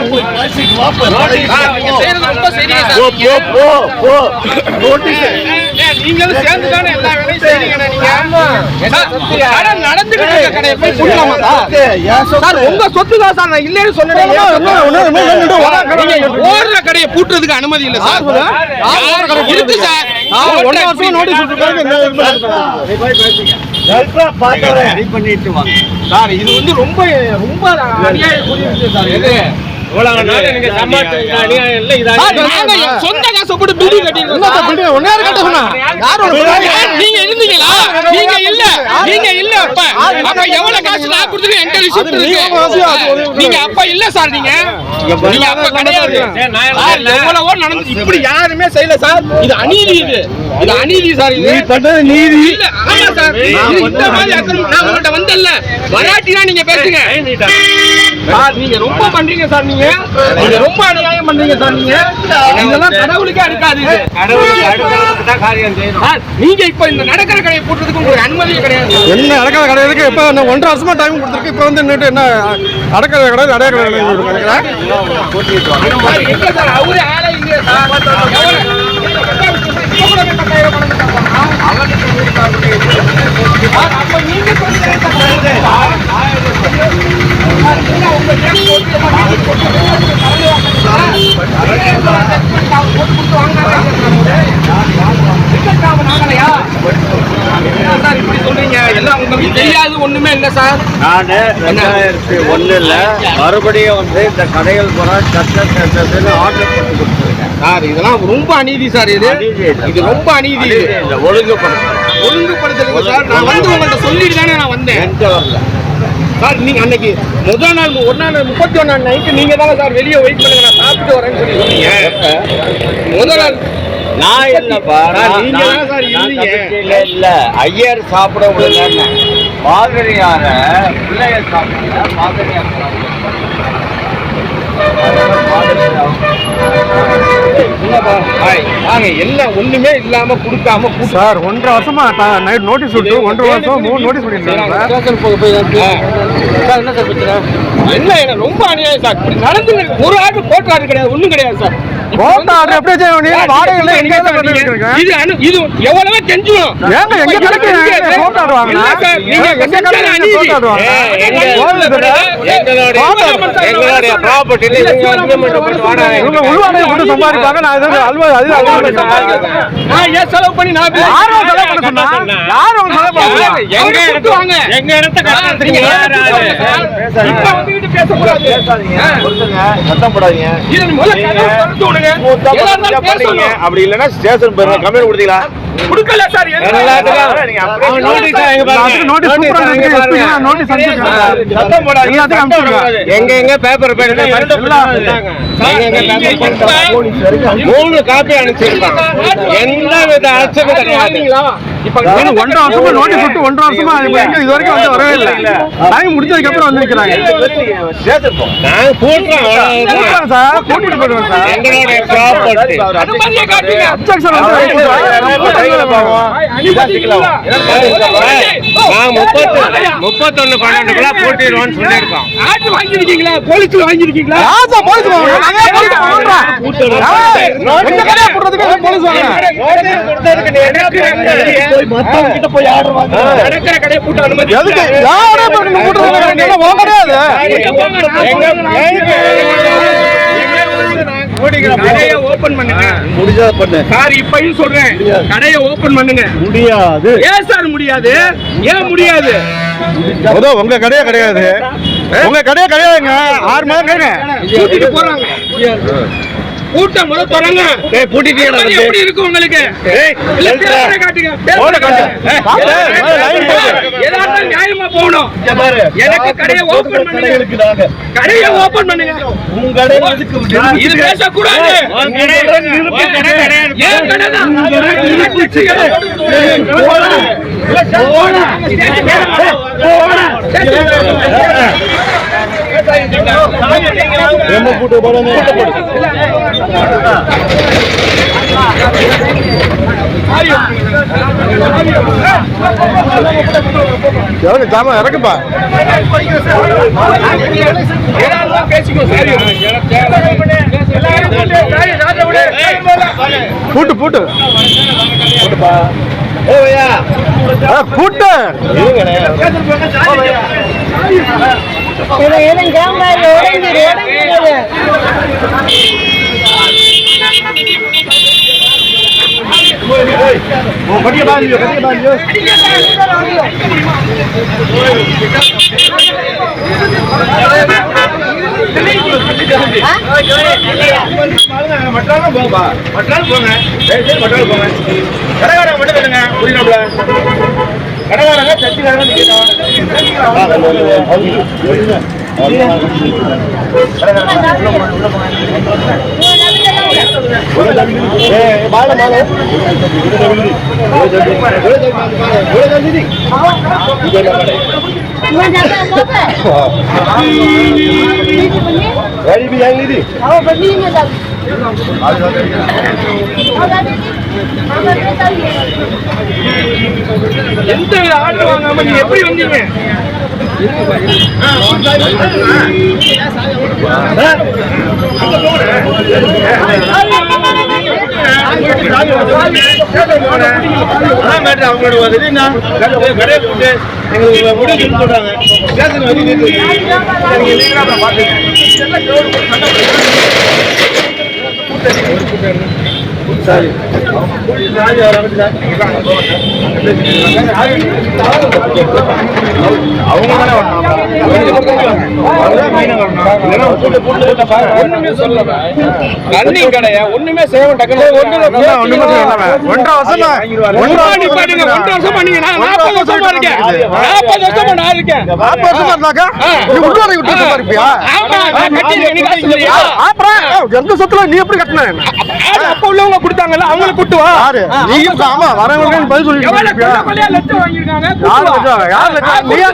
Sir போய் பேசிட்டு வா போ. சார், நீங்க செய்யறது ரொம்ப சரியா போ, சார். போ, போ, போ. நோட்டீஸ். ஏன் நீங்களும் சேர்ந்து தானே எல்லா வேலையும் செய்றீங்கண்ணே நீங்க? சார், கடை நடந்துகிட்டு இருக்க கடையை போய் சார் ஏன் சொத்து? சார் உங்க சொத்து தான் சார் நான் இல்லைன்னு நீங்க ஓடுற கடையை பூட்டுறதுக்கு அனுமதி இல்ல சார். இருக்கு சார்? ஒன்றரை வருஷம் நோட்டீஸ் கரெக்டா பார்க்கறேன். சார் இது வந்து ரொம்ப ரொம்ப அநியாயக்கூடிய விஷயம் சார் இது. சொந்த காசை போட்டு பில்டிங் கட்டியிருக்கோம் சார். யார் நீங்க இருந்தீங்களா? நீங்க இல்ல. நீங்க இல்ல அப்ப. அப்ப எவ்வளவு காசு நான் கொடுத்துருக்கேன்? என்கிட்ட receipt இருக்கு. நீங்க அப்ப இல்ல சார் நீங்க. நீங்க அப்ப கிடையாது. எவ்வளவோ நடந்து இப்படி யாருமே செய்யல சார். இது அநீதி இது. இது அநீதி சார் இது. பண்றது நீதி. ஆமா சார். இந்த மாதிரி அக்கிரமம் நான் உங்கள்ட்ட வந்தேன்ல வராட்டினா நீங்க பேசுங்க. சார். நீங்க ரொம்ப பண்றீங்க சார் நீங்க. நீங்க ரொம்ப அநியாயம் பண்றீங்க சார் நீங்க. இதெல்லாம் கடவுளுக்கே சார், நீங்க இப்ப இந்த நடக்கிற கடையை போட்டுறதுக்கு உங்களுக்கு அனுமதியே கிடையாது. என்ன அடக்காத கடை இருக்கு இப்போ ஒன்றரை வருஷமா டைம் கொடுத்துருக்கு. இப்போ வந்து இன்னும் என்ன அடக்காத கடை அடைய கடை அவரே ஆளே இல்லையே சார். போட்டு எல்லாம் வீட்டுக்கு போட்டு வெளியே கலந்து வாங்குறீங்க சார்? வெளியே இருந்து வர test பண்ணி அவங்க போட்டு கொடுத்து வாங்குறாங்க டிக்கெட் நாம நாங்களையா? என்ன சார் இப்படி சொல்றீங்க எல்லாம் உங்களுக்கு தெரியாது ஒண்ணுமே இல்ல சார் நானு ரெண்டாயிரத்தி ஒண்ணுல மறுபடியும் வந்து இந்த கடைகள் போற சட்ட சட்டத்துன்னு ஆர்டர் பண்ணி கொடுத்துருக்கேன். சார் இதெல்லாம் ரொம்ப அநீதி சார் இது. இது ரொம்ப அநீதி இல்ல, ஒழுங்குபடுத்தணும் ஒழுங்குபடுத்துறது சார். நான் வந்து உங்கள்ட்ட சொல்லிட்டு தானே நான் வந்தேன். எந்த வரல? சார் நீங்க அன்னைக்கு முதல் நாள் ஒரு நாள் முப்பத்தி ஒன்னாம் நைட்டு நீங்க தானே சார் வெளியே வெயிட் பண்ணுங்க. நான் சாப்பிட்டு வரேன்னு சொல்லி சொன்னீங்க. முதல் நாள். நான் இல்லப்பா சார், நான் நீங்க நான் தான் சார். கமிட்டியில இல்ல. ஐயர் சாப்பிட விடுங்க பாதிரியார பிள்ளைய சாப்பிடுங்க. பாதிரியார் வாங்க எல்லாம் ஒண்ணுமே இல்லாம கொடுக்காம கூட்டு- சார் ஒன்றரை வருஷமா நைட் நோட்டீஸ் விட்டு ஒன்றரை வருஷம் மூணு நோட்டீஸ் பண்ணியிருக்காங்க சார் என்ன என்ன ரொம்ப அநியாயம் சார். நடந்து ஒரு போட்ட ஆர்டர் கிடையாது ஒண்ணும் கிடையாது சார். வந்து- ஆர்டர் எப்படி சார், வாடகை எங்க நீங்க இது இது எவ்வளவோ கெஞ்சுவோம் ஏங்க எங்க கடைக்கு ஏங்க போட்ட ஆர்டர் வாங்கினா? நீங்க எங்க அநீதி. போட்ட ஆர்டர் வாங்கினா? எங்களுடைய ப்ராப்பர்ட்டில வாடகை இவங்க உள்வாடகை கொடுத்து சம்பாதிப்பாங்க. நான் இது அல்வா அது நான் ஏன் செலவு பண்ணி நான் போய்- யாரும் செலவு பண்ண? சொன்னா செலவு பண்ண? யாரு? எங்க எங்க இடத்து வாங்க எங்க இடத்த நீங்க யார் யாரு? சார்? இப்ப வந்துகிட்டு பேசக்கூடாது. பேசாதீங்க. ஆ. கொடுத்துங்க சத்தம் போடாதீங்க. இதை முதல்ல அப்படி இல்லைன்னா ஸ்டேஷன் போயிருங்க. கம்ப்ளைண்ட் கொடுத்தீங்களா? கொடுக்கல சார். எங்க எங்க பேப்பர் மூணு காப்பி அனுப்பிச்சிருக்காங்க. எந்த வித அச்சமும் கிடையாது. ஒன்றரை வருஷமா நோட்டீஸ் விட்டு ஒன்றரை வருஷமா இது வரைக்கும் வந்து வரவே இல்லை. அப்புறம் நாங்க கூட்டுறோம் அவ்வளவுதான். கூப்பிடுறேன் சார். கூட்டிட்டு சார். ப்ராப்பர்ட்டி முப்பத்தொன்னு பன்னெண்டுக்குள்ள பூட்டிடுவோம்னு சொல்லியிருக்கோம். ஆட்டு சார் போலீஸ் வாங்க நாங்க ஏன் போலீஸ் கிடையாது. கடையை ஓபன் பண்ணுங்க. முடிஞ்சா பண்ணு. சார் இப்பயும் சொல்றேன். கடையை ஓபன் பண்ணுங்க. முடியாது. ஏன் சார் முடியாது? ஏன் முடியாது? உங்க கடையே கிடையாது. உங்க கடையே கிடையாதுங்க. ஆறு மாதம் கேங்க போறாங்க. கூட்டம் முத தொடங்க பூட்டிட்டீங்களா அனுமதி எப்படி இருக்கு உங்களுக்கு இல்ல பேப்பரை காட்டுங்க போட. காட்டுங்க. ஏய், போடு. இருந்தாலும் நியாயமா போகணும் இங்க பாரு எனக்கு கடையை ஓபன் பண்ணுங்க கடையை ஓபன் பண்ணுங்க உங்க கடையில எதுக்கு இது பேசக்கூடாது உன் கடை உன் கடை கிடையாது. ஏன் கடை தான்? கடை. போடா. போடா. ரொம்ப கூட்டு போடுங்க இறங்கு ஜாமா இறக்குப்பா பூட்டு பூட்டு கட்டிய பாருங்க கட்டிய பாருங்க மற்றாலும் போங்கப்பா மற்றாலும் போங்க. மற்றாலும் போங்க. கடை மட்டும் சொல்லுங்க புரியணும்ல ஆ, பூட்டு எந்த ஆர்டர் வாங்காம நீங்க எப்படி வந்தீங்க? அவங்களோட உதவி நான் கடையை போட்டு எங்களுக்கு முடிவு சொல்றாங்க அப்புறம் ரன்னிங் கடையா ஒண்ணுமே செய்ய டக்குனு. ஒன்றரை வருஷமா ஒன்றரை ஒன்றரை நிப்பாட்டுங்க, ஒன்றரை வருஷமா நீங்க, நான் நாற்பது வருஷமா இருக்கேன். நாற்பது வருஷமா நான் இருக்கேன். நாற்பது வருஷமா இருந்தாக்கா நீ உள்ளாரை விட்டு சும்மா இருப்பியா நீ எந்த சொத்துல நீ எப்படி கட்டின அப்ப உள்ளவங்க கொடுத்தாங்கல்ல, அவங்கள கூட்டு வா. யாரு நீயும் ஆமா வரவங்களுக்கு நீ பதில் சொல்லிட்டு? யார். லட்சம் யார் லட்சம் நான் நீயா